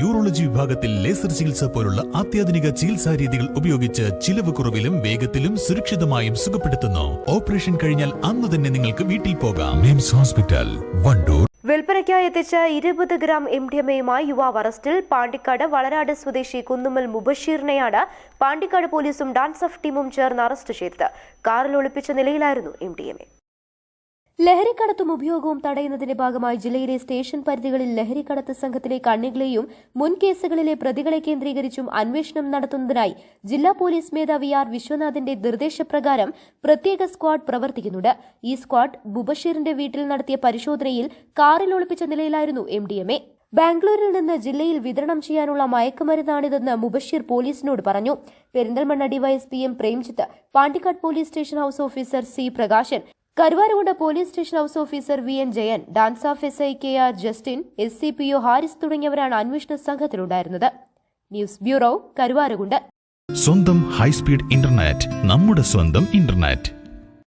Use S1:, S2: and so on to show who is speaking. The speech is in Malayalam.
S1: യൂറോളജി വിഭാഗത്തിൽ ലേസർ ചികിത്സ പോലുള്ള അത്യാധുനിക ചികിത്സാ രീതികൾ ഉപയോഗിച്ച് ചിലവ് കുറവിലും വേഗത്തിലും സുരക്ഷിതമായും സുഖപ്പെടുത്തുന്നു. ഓപ്പറേഷൻ കഴിഞ്ഞാൽ അന്ന് തന്നെ നിങ്ങൾക്ക് വീട്ടിൽ പോകാം. MIMS hospital Wandoor.
S2: വിൽപ്പനയ്ക്കായി എത്തിച്ച ഇരുപത് ഗ്രാം എം ഡി എം എയുമായി യുവാവ് അറസ്റ്റിൽ പാണ്ടിക്കാട് വളരാട് സ്വദേശി കുന്നുമ്മൽ മുബഷീറിനെയാണ് പാണ്ടിക്കാട് പോലീസും ഡാൻസ് ഓഫ് ടീമും ചേർന്ന് അറസ്റ്റ് ചെയ്തത്. കാറിൽ ഒളിപ്പിച്ച നിലയിലായിരുന്നു എം ഡി എം എ. ലഹരിക്കടത്തും ഉപയോഗവും തടയുന്നതിന്റെ ഭാഗമായി ജില്ലയിലെ സ്റ്റേഷൻ പരിധികളിൽ ലഹരിക്കടത്ത് സംഘത്തിലെ കണ്ണികളെയും മുൻ കേസുകളിലെ പ്രതികളെ കേന്ദ്രീകരിച്ചും അന്വേഷണം നടത്തുന്നതിനായി ജില്ലാ പോലീസ് മേധാവി ആർ വിശ്വനാഥിന്റെ നിർദ്ദേശപ്രകാരം പ്രത്യേക സ്ക്വാഡ് പ്രവർത്തിക്കുന്നുണ്ട്. ഈ സ്ക്വാഡ് ബുബഷീറിന്റെ വീട്ടിൽ നടത്തിയ പരിശോധനയിൽ കാറിൽ ഒളിപ്പിച്ച നിലയിലായിരുന്നു എം ഡി എം എ. ബാംഗ്ലൂരിൽ നിന്ന് ജില്ലയിൽ വിതരണം ചെയ്യാനുള്ള മയക്കുമരുന്നാണിതെന്ന് മുബഷീർ പോലീസിനോട് പറഞ്ഞു. Perinthalmanna DYSP M Premjith Pandikkad police station house officer C Prakashan Karuvarakundu police station house officer V N Jayan DANSAF S I K R Justin S C P O Haris തുടങ്ങിയവരാണ് അന്വേഷണ സംഘത്തിലുണ്ടായിരുന്നത്. News bureau Karuvarakundu.
S1: സ്വന്തം ഹൈസ്പീഡ് ഇന്റർനെറ്റ് നമ്മുടെ സ്വന്തം ഇന്റർനെറ്റ്.